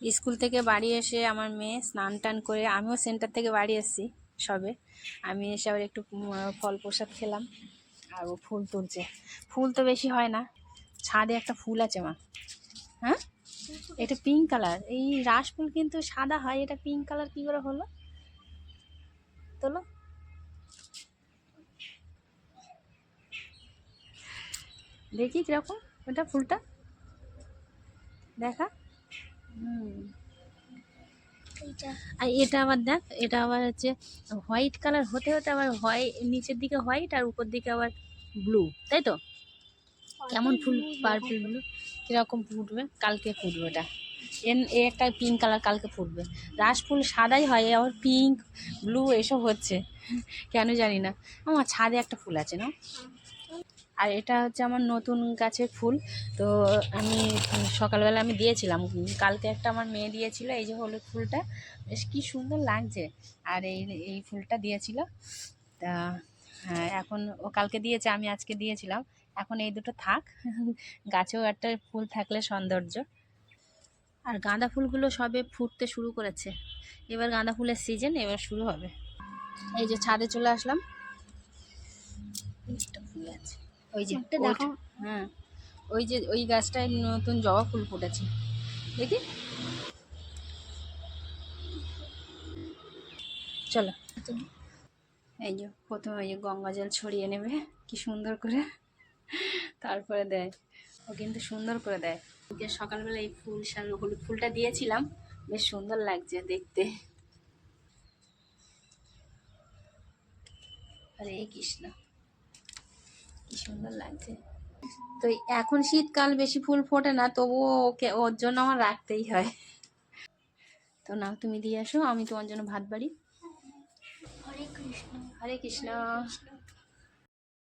School থেকে বাড়ি এসে আমার মেয়ে স্নান টান করে, আমিও সেন্টার থেকে বাড়ি এসেছি সবে। আমি এসে আবার একটু ফল প্রসাদ খেলাম। আর ও ফুল তুলছে। ফুল তো বেশি হয় না। ছাদে একটা ফুল আছে মা। হ্যাঁ? এটা পিঙ্ক কালার এই রাস ফুল কিন্তু সাদা হয়, এটা পিঙ্ক কালার কি করে হলো? তোলো। দেখি কীরকম ওটা ফুলটা। দেখা। আর এটা আবার দেখ এটা আবার হচ্ছে হোয়াইট কালার হতে হতে আবার হোয়াইট নিচের দিকে হোয়াইট আর উপর দিকে আবার ব্লু তাই তো? কেমন ফুল পার্পল ব্লু কীরকম ফুটবে? কালকে ফুটবে এটা এন এ একটা পিঙ্ক কালার কালকে ফুটবে। রাস ফুল সাদাই হয় আবার পিঙ্ক ব্লু এসব হচ্ছে। কেন জানি না। আমার ছাদে একটা ফুল আছে না? আর এটা হচ্ছে আমার নতুন গাছের ফুল। তো আমি সকালবেলা আমি দিয়েছিলাম। কালকে একটা আমার মেয়ে দিয়েছিল, এই যে হলুদ ফুলটা। বেশ কী সুন্দর লাগছে। আর এই এই ফুলটা দিয়েছিল। তা হ্যাঁ এখন ও কালকে দিয়েছে, আমি আজকে দিয়েছিলাম। এখন এই দুটো থাক। গাছেও একটা ফুল থাকলে সৌন্দর্য। আর গাঁদা ফুলগুলো সবে ফুটতে শুরু করেছে। এবার গাঁদা ফুলের সিজন এবার শুরু হবে। এই যে ছাদে চলে আসলাম। ফুল আছে। ওই যে একটা দেখো। হ্যাঁ ওই যে ওই গাছটায় নতুন জবা ফুল ফুটেছে। দেখি। চলো। এই যে প্রথমে ওই যে গঙ্গা জল ছড়িয়ে নেবে কি সুন্দর করে। তারপরে দেয়। ও কিন্তু সুন্দর করে দেয়। ওকে সকালবেলা এই ফুল সার হলুদ ফুলটা দিয়েছিলাম বেশ সুন্দর লাগছে দেখতে। হরে কৃষ্ণ। কি সুন্দর লাগছে। তো এখন শীতকাল বেশি ফুল ফোটে না তবুও ওকে ওর জন্য আমার রাখতেই হয়। তো নাও তুমি দিয়ে আসো আমি তোমার জন্য ভাত বাড়ি। হরে কৃষ্ণ। হরে কৃষ্ণ কৃষ্ণ।